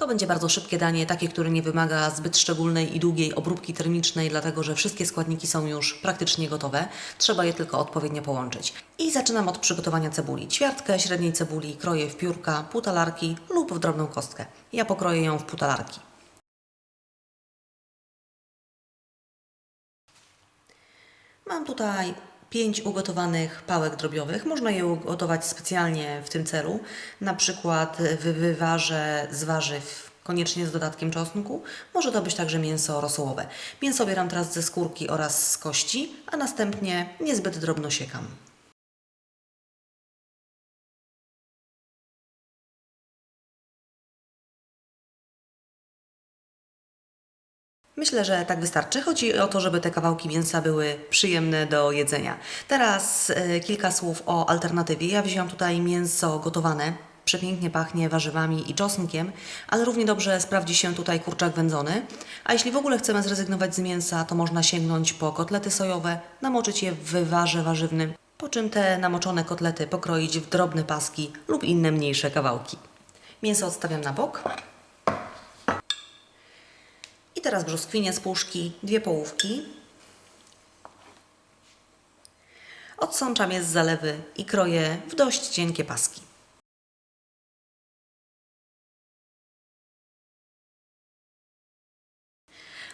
To będzie bardzo szybkie danie, takie, które nie wymaga zbyt szczególnej i długiej obróbki termicznej, dlatego że wszystkie składniki są już praktycznie gotowe. Trzeba je tylko odpowiednio połączyć. I zaczynam od przygotowania cebuli. Ćwiartkę średniej cebuli kroję w piórka, półtalarki lub w drobną kostkę. Ja pokroję ją w półtalarki. Mam tutaj pięć ugotowanych pałek drobiowych. Można je ugotować specjalnie w tym celu. Na przykład w wywarze z warzyw, koniecznie z dodatkiem czosnku. Może to być także mięso rosołowe. Mięso bieram teraz ze skórki oraz z kości, a następnie niezbyt drobno siekam. Myślę, że tak wystarczy. Chodzi o to, żeby te kawałki mięsa były przyjemne do jedzenia. Teraz e, kilka słów o alternatywie. Ja wzięłam tutaj mięso gotowane. Przepięknie pachnie warzywami i czosnkiem, ale równie dobrze sprawdzi się tutaj kurczak wędzony. A jeśli w ogóle chcemy zrezygnować z mięsa, to można sięgnąć po kotlety sojowe, namoczyć je w wywarze warzywnym, po czym te namoczone kotlety pokroić w drobne paski lub inne mniejsze kawałki. Mięso odstawiam na bok. Teraz brzoskwinie z puszki, dwie połówki. Odsączam je z zalewy i kroję w dość cienkie paski.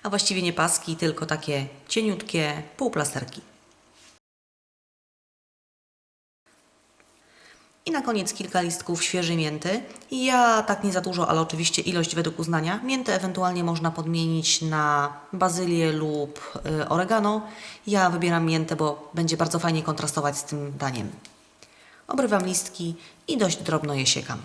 A właściwie nie paski, tylko takie cieniutkie półplasterki. I na koniec kilka listków świeżej mięty. Ja tak nie za dużo, ale oczywiście ilość według uznania. Miętę ewentualnie można podmienić na bazylię lub y, oregano. Ja wybieram miętę, bo będzie bardzo fajnie kontrastować z tym daniem. Obrywam listki i dość drobno je siekam.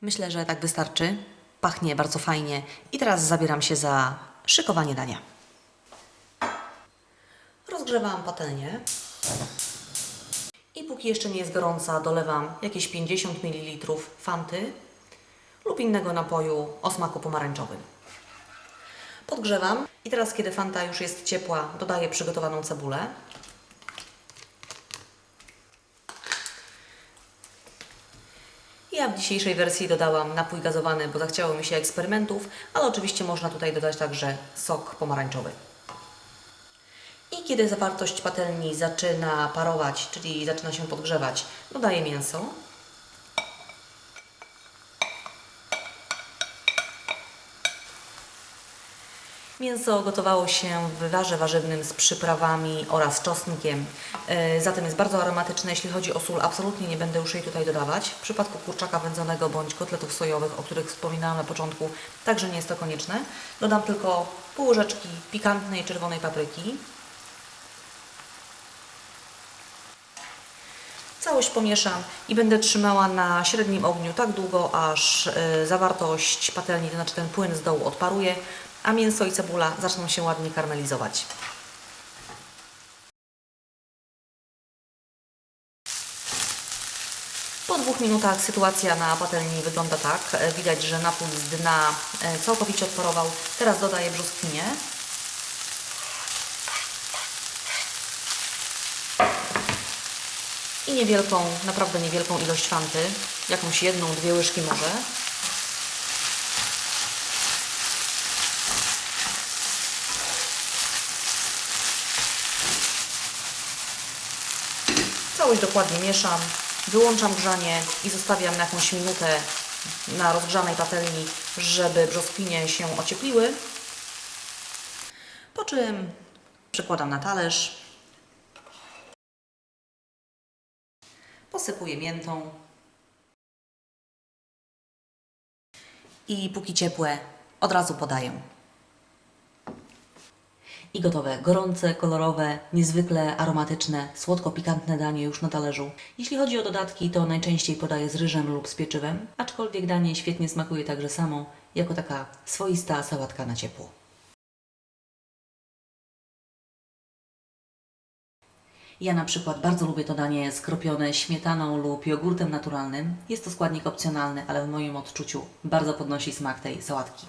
Myślę, że tak wystarczy. Pachnie bardzo fajnie. I teraz zabieram się za szykowanie dania. Rozgrzewam patelnię. I póki jeszcze nie jest gorąca, dolewam jakieś 50 ml fanty lub innego napoju o smaku pomarańczowym. Podgrzewam i teraz, kiedy fanta już jest ciepła, dodaję przygotowaną cebulę. Ja w dzisiejszej wersji dodałam napój gazowany, bo zachciało mi się eksperymentów, ale oczywiście można tutaj dodać także sok pomarańczowy. Kiedy zawartość patelni zaczyna parować, czyli zaczyna się podgrzewać, dodaję mięso. Mięso gotowało się w wywarze warzywnym z przyprawami oraz czosnkiem. Yy, Zatem jest bardzo aromatyczne. Jeśli chodzi o sól, absolutnie nie będę już jej tutaj dodawać. W przypadku kurczaka wędzonego bądź kotletów sojowych, o których wspominałam na początku, także nie jest to konieczne. Dodam tylko pół łyżeczki pikantnej czerwonej papryki. Całość pomieszam i będę trzymała na średnim ogniu tak długo, aż y, zawartość patelni, to znaczy ten płyn z dołu odparuje, a mięso i cebula zaczną się ładnie karmelizować. Po dwóch minutach sytuacja na patelni wygląda tak. E, Widać, że napój z dna e, całkowicie odparował. Teraz dodaję brzoskwinie. Niewielką, naprawdę niewielką ilość fanty, jakąś jedną, dwie łyżki może. Całość dokładnie mieszam, wyłączam grzanie i zostawiam na jakąś minutę na rozgrzanej patelni, żeby brzoskwinie się ociepliły. Po czym przekładam na talerz posypuję miętą i póki ciepłe, od razu podaję. I gotowe, gorące, kolorowe, niezwykle aromatyczne, słodko-pikantne danie już na talerzu. Jeśli chodzi o dodatki, to najczęściej podaję z ryżem lub z pieczywem, aczkolwiek danie świetnie smakuje także samo, jako taka swoista sałatka na ciepło. Ja na przykład bardzo lubię to danie skropione śmietaną lub jogurtem naturalnym. Jest to składnik opcjonalny, ale w moim odczuciu bardzo podnosi smak tej sałatki.